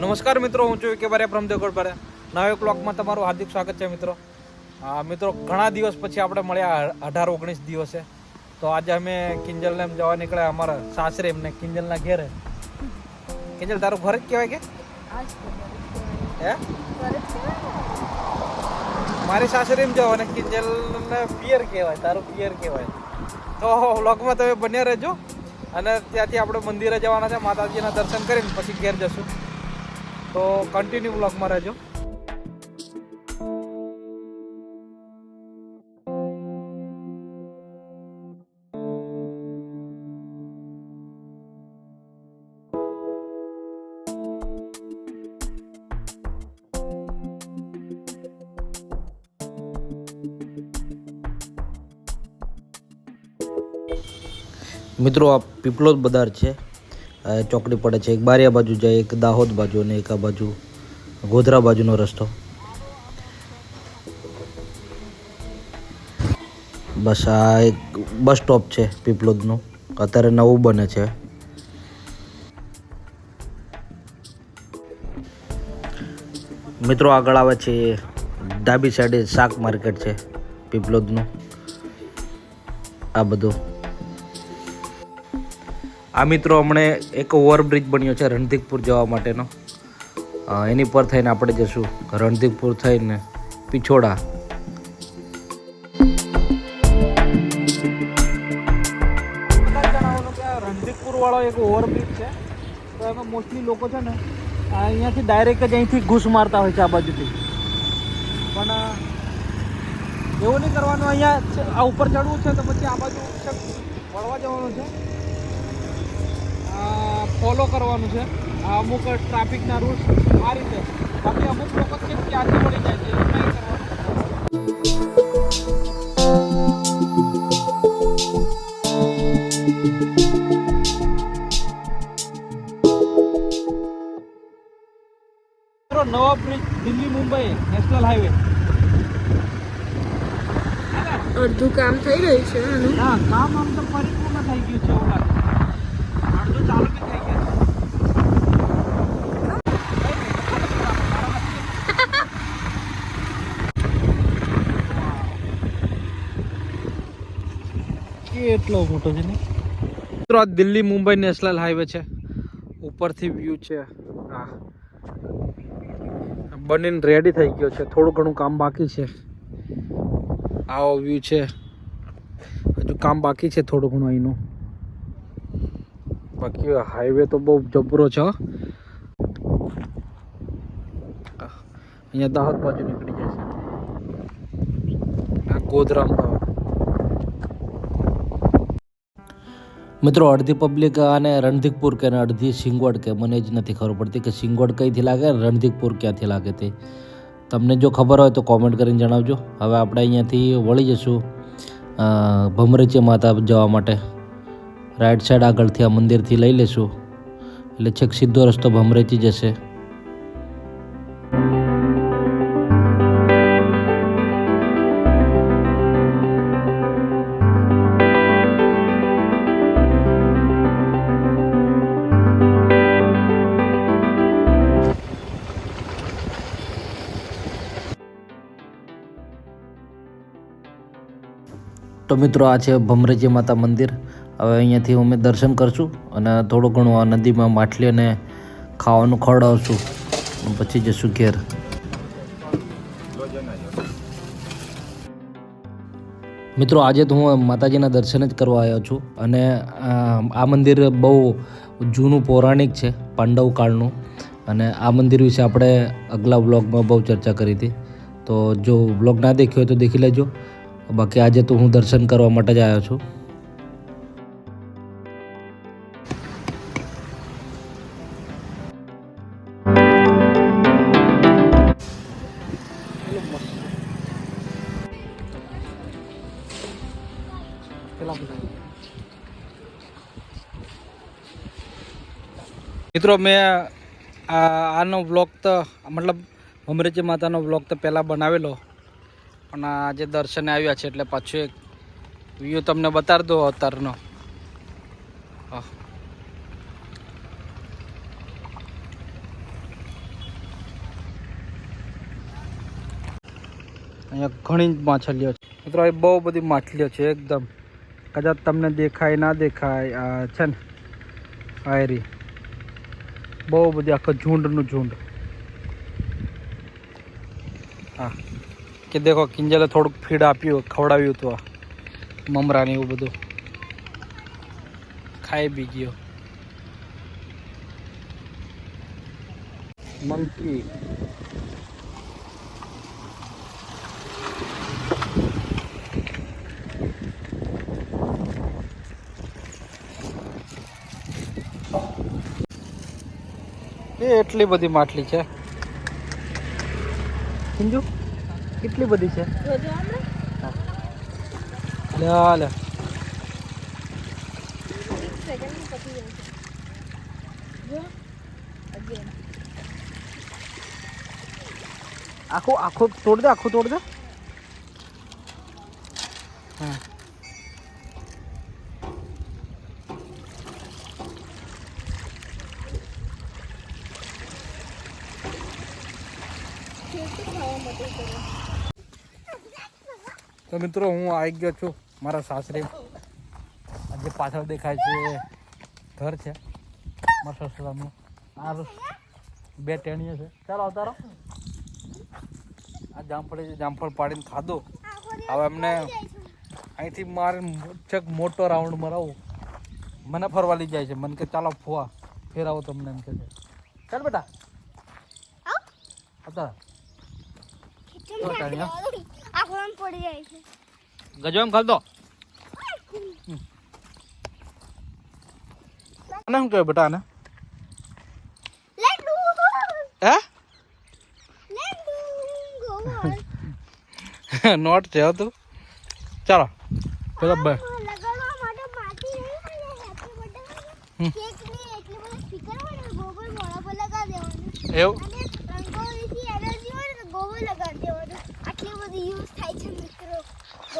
નમસ્કાર મિત્રો, હું છું કે બારે પ્રમ દેગોડ બારે નવા એક તમારું હાર્દિક સ્વાગત છે મિત્રો. મિત્રો, ઘણા દિવસ પછી આપણે મળ્યા અઢાર ઓગણીસ દિવસે. તો આજે અમે કિંજલને એમ જવા નીકળ્યા અમારા સાસરે એમને કિંજલના ઘેરે. કિંજલ, તારું ઘર જ કહેવાય કે? હે? મારી સાસરે એમ જવા અને કિંજલને પિયર કહેવાય, તારું પિયર કહેવાય. તો વ્લોગમાં તમે બન્યા રહેજો. અને ત્યાંથી આપણે મંદિરે જવાના છે, માતાજીના દર્શન કરીને પછી ઘેર જશું. તો કન્ટિન્યુ બ્લોગમાં રહેજો. મિત્રો આ પીપલોદ બજાર છે. ચોકડી પડે છે, એક બારિયા બાજુ જાય, એક દાહોદ બાજુ અને એક આ બાજુ, ગોધરા બાજુનો રસ્તો. બસ આ એક બસ સ્ટોપ છે પીપલોદનું. અત્યારે નવું બને છે. મિત્રો આગળ આવે છે ડાબી સાઈડે શાક માર્કેટ છે પીપલોદનું. આ બધું. આ મિત્રો હમણે એક ઓવરબ્રિજ બન્યો છે રણધીકપુર જવા માટેનો. એની પર થઈને આપણે જશું. રણધીકપુર થઈને પિછોડા. વાળો એક ઓવરબ્રિજ છે. તો એમાં મોસ્ટલી લોકો છે ને અહીંયાથી ડાયરેક્ટ જ અહીંથી ઘૂસ મારતા હોય છે આ બાજુથી. પણ એવું નહીં કરવાનું, અહીંયા આ ઉપર ચડવું છે તો પછી આ બાજુ વળવા જવાનું છે. ફોલો કરવાનું છે. આ અમુક ટ્રાફિકના રૂલ્સ આ રીતે. બાકી અમુક લોકો છે ક્યાંથી મળી જાય છે એવું નહીં કરવાનું. નવા bridge Delhi Mumbai national highway અડધું કામ થઈ રહ્યું છે હા કામ આમ તો પરિપૂર્ણ થઈ ગયું છે એવું લાગે અડધું ચાલુ બી થઈ ગયું કેટલો મોટો છે ને? મિત્રો, આ દિલ્હી મુંબઈ નેશનલ હાઈવે છે. ઉપરથી વ્યૂ છે. હા બનીને રેડી થઈ ગયો છે. થોડું ઘણું કામ બાકી છે. આવો વ્યૂ છે. હજુ કામ બાકી છે થોડું ઘણું અહીંનું. બાકી હાઈવે તો બહુ જબરો છે. અહીંયા દાહોદ બાજુ નીકળી જાય છે. આ ગોધરામ. મિત્રો, અડધી પબ્લિક આને રણધીકપુર કે અડધી સિંગવડ કે, મને જ નથી ખબર પડતી કે સિંગવડ કઈથી લાગે અને રણધીકપુર ક્યાંથી લાગે તે. તમને જો ખબર હોય તો કોમેન્ટ કરીને જણાવજો. હવે આપણે અહીંયાથી વળી જશું ભમરેચી માતા જવા માટે. રાઈટ સાઈડ આગળથી આ મંદિરથી લઈ લેશું. એટલે છેક સીધો રસ્તો ભમરેચી જશે. તો મિત્રો આ છે ભમરેજી માતા મંદિર. હવે અહીંયાથી અમે દર્શન કરશું અને થોડું ઘણું આ નદીમાં માછલી અને ખાવાનું ખવડાવશું. પછી જશું ઘેર. મિત્રો આજે તો હું માતાજીના દર્શન જ કરવા આવ્યો છું અને આ મંદિર બહુ જૂનું, પૌરાણિક છે, પાંડવ કાળનું. અને આ મંદિર વિશે આપણે અગલા બ્લોગમાં બહુ ચર્ચા કરી હતી. તો જો વ્લોગ ના દેખ્યો હોય તો દેખી લેજો. બાકી આજે તો હું દર્શન કરવા માટે જ આવ્યો છું. મિત્રો, મેં આનો બ્લોગ તો મતલબ અમરેજી માતાનો બ્લોગ તો પહેલાં બનાવેલો. પણ આજે દર્શને આવ્યા છે એટલે પાછું એક વ્યૂ તમને બતાવી દો અતારનો અહીંયા ઘણી જ માછલીઓ છે. મિત્રો એ બહુ બધી માછલીઓ છે, એકદમ. કદાચ તમને દેખાય, ના દેખાય છે ને, આયરી. બહુ બધી, આખો ઝુંડનું ઝુંડ. હા. કે દેખો કિંજલે થોડુંક ફીડ આપ્યું, ખવડાવ્યું હતું આ મમરાને એવું બધું. ખાઈ બી ગયો. મંકી એ એટલી બધી માછલી છે. કિંજુ કેટલી બધી છે? લે આખું આખું તોડ દે આખું તોડ દે. હા ખેતી ખાવા માટે કરે તો મિત્રો હું આવી ગયો છું મારા સાસરે. આજે જે પાછળ દેખાય છે ઘર છે મારા સસરાનું. આ બે ટેણીઓ છે. ચાલો અવતારો. આ જામફળ છે જામફળ પાડીને ખાધો. હવે એમને અહીંથી મારે છેક મોટો રાઉન્ડ મરાવું. મને ફરવા લઈ જાય છે. મને કે ચાલો ફુવા ફેરાવો તમને એમ કે છે. ચાલ બેટા. આવતા રહો. ટાણીયા પડી જાય છે. ગજવામ ખાલ દો. આને શું કહે બેટા આને? હે? નોટ છે હો તું. ચાલો. પેલા બે લગાડવા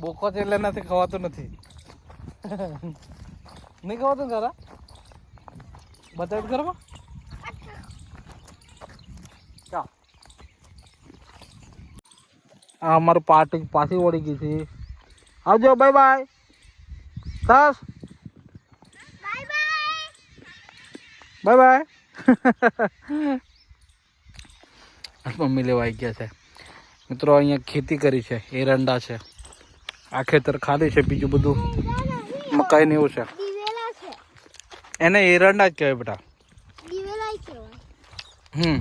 બોકો છે એટલે નથી ખવાતું નથી. નહીં ખવાતું ખરા બતાવ કરો આ અમારું પાર્ટી પાછી વળી ગઈ છે. આવજો બાય બાય સરસ. બાય બાય મમ્મી લેવા આવી ગયા છે. મિત્રો, અહીંયા ખેતી કરી છે. એરંડા છે. આ ખેતર ખાલી છે, બીજું બધું મકાઈ ને એવું છે. એને એરંડા જ કહેવાય બેટા. હમ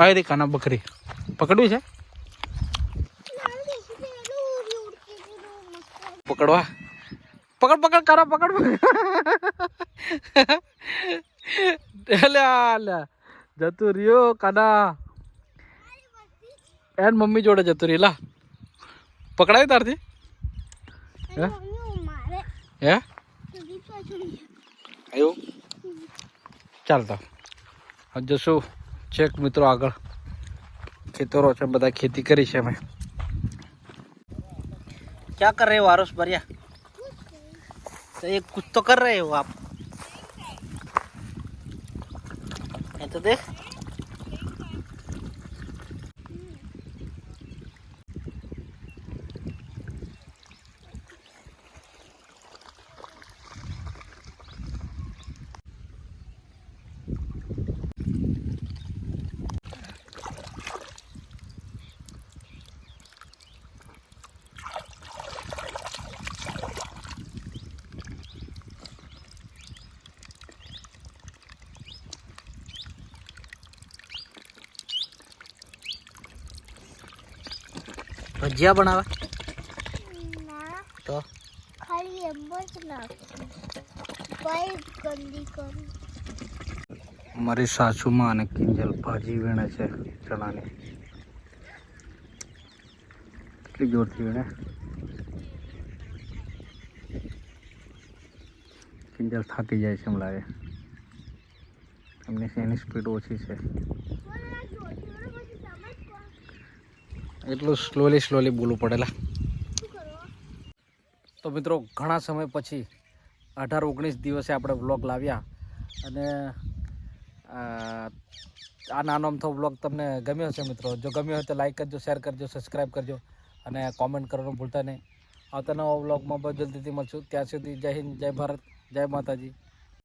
આ રી કાના બકરી. પકડવી છે? પકડવા. પકડ પકડ કાના પકડ. લે લે. જતું રહ્યો, કાના. એન મમ્મી જોડે જતું રહી લા પકડાય તારથી હે? અને મમ્મી મારે હે સુધી પાછળ એવું ચાલતા હવે જશું ચેક મિત્રો આગળ ખેતરો છે બધા ખેતી કરી છે અમે क्या कर रहे हो आरुष बढ़िया तो ये कुछ तो कर रहे हो आप ये तो देख ભજીયા બનાવે? તો? ખાલી એમ જ નાખું મારી સાસુમાં અને કિંજલ ભાજી વીણે છે ચણાની. કેટલી જોરથી વીણે? કિંજલ થાકી જાય છે એમ લાગે. એમની એની સ્પીડ ઓછી છે? એટલું સ્લોલી સ્લોલી બોલવું પડેલા તો મિત્રો, ઘણા સમય પછી અઢાર, ઓગણીસ દિવસે આપણે વ્લોગ લાવ્યા. અને આ નાનો અમથો વ્લોગ તમને ગમ્યો હશે મિત્રો? જો ગમ્યો હોય તો લાઈક કરજો શેર કરજો સબસ્ક્રાઈબ કરજો અને કોમેન્ટ કરવાનું ભૂલતા નહીં. આવતા નવા વ્લોગમાં બહુ જલ્દીથી મળશું. ત્યાં સુધી જય હિન્દ, જય ભારત, જય માતાજી.